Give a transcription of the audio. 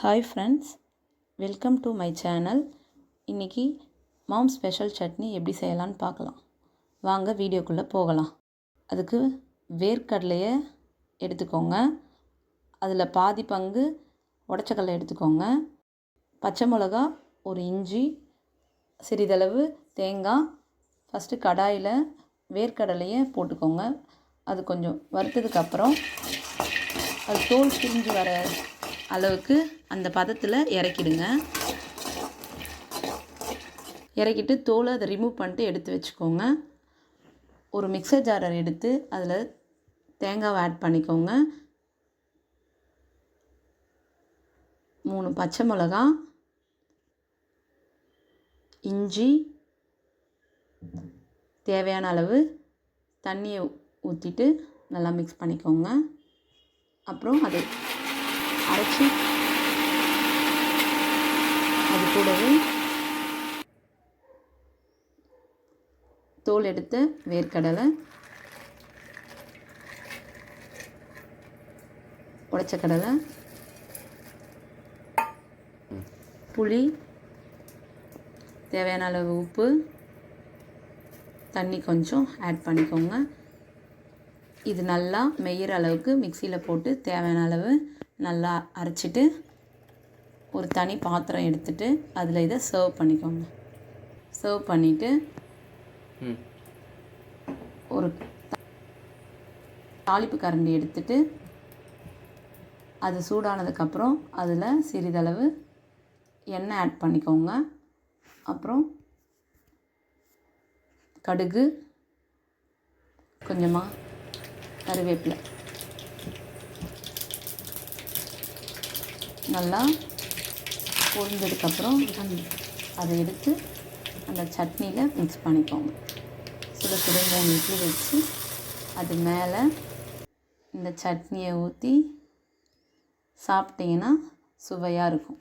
Hi friends welcome to my channel இன்றைக்கி mom special chutney எப்படி செய்யலான்னு பார்க்கலாம். வாங்க வீடியோக்குள்ளே போகலாம். அதுக்கு வேர்க்கடலையை எடுத்துக்கோங்க. அதில் பாதி பங்கு உடச்சக்கடலை எடுத்துக்கோங்க. பச்சை மிளகா ஒரு இஞ்சி சிறிதளவு தேங்காய். ஃபஸ்ட்டு கடாயில் வேர்க்கடலையை போட்டுக்கோங்க. அது கொஞ்சம் வறுத்ததுக்கப்புறம் அது தோல் பிரிஞ்சு வர அளவுக்கு அந்த பதத்தில் இறக்கிடுங்க. இறக்கிட்டு தோலை அதை ரிமூவ் பண்ணிட்டு எடுத்து வச்சுக்கோங்க. ஒரு மிக்சர் ஜாரர் எடுத்து அதில் தேங்காவை ஆட் பண்ணிக்கோங்க. மூணு பச்சை மிளகா இஞ்சி தேவையான அளவு தண்ணியை ஊற்றிட்டு நல்லா மிக்ஸ் பண்ணிக்கோங்க. அப்புறம் அதை அரைச்சி அது கூடவே தோல் எடுத்த வேர்க்கடலை உடைச்ச கடலை புளி தேவையான அளவு உப்பு தண்ணி கொஞ்சம் ஆட் பண்ணிக்கோங்க. இது நல்லா மெய்யிற அளவுக்கு மிக்சியில் போட்டு தேவையான அளவு நல்லா அரைச்சிட்டு ஒரு தனி பாத்திரம் எடுத்துட்டு அதில் இதை சர்வ் பண்ணிக்கோங்க. சர்வ் பண்ணிவிட்டு ஒரு தாளிப்பு கரண்டி எடுத்துட்டு அது சூடானதுக்கப்புறம் அதில் சிறிதளவு எண்ணெய் ஆட் பண்ணிக்கோங்க. அப்புறம் கடுகு கொஞ்சமாக கருவேப்பிலை. நல்லா பொரிஞ்சதுக்கப்புறம் அதை எடுத்து அந்த சட்னியில் மிக்ஸ் பண்ணிக்கோங்க. சுட சுட மூணு இட்லி வச்சு அது மேலே இந்த சட்னியை ஊற்றி சாப்பிட்டீங்கன்னா சுவையாக இருக்கும்.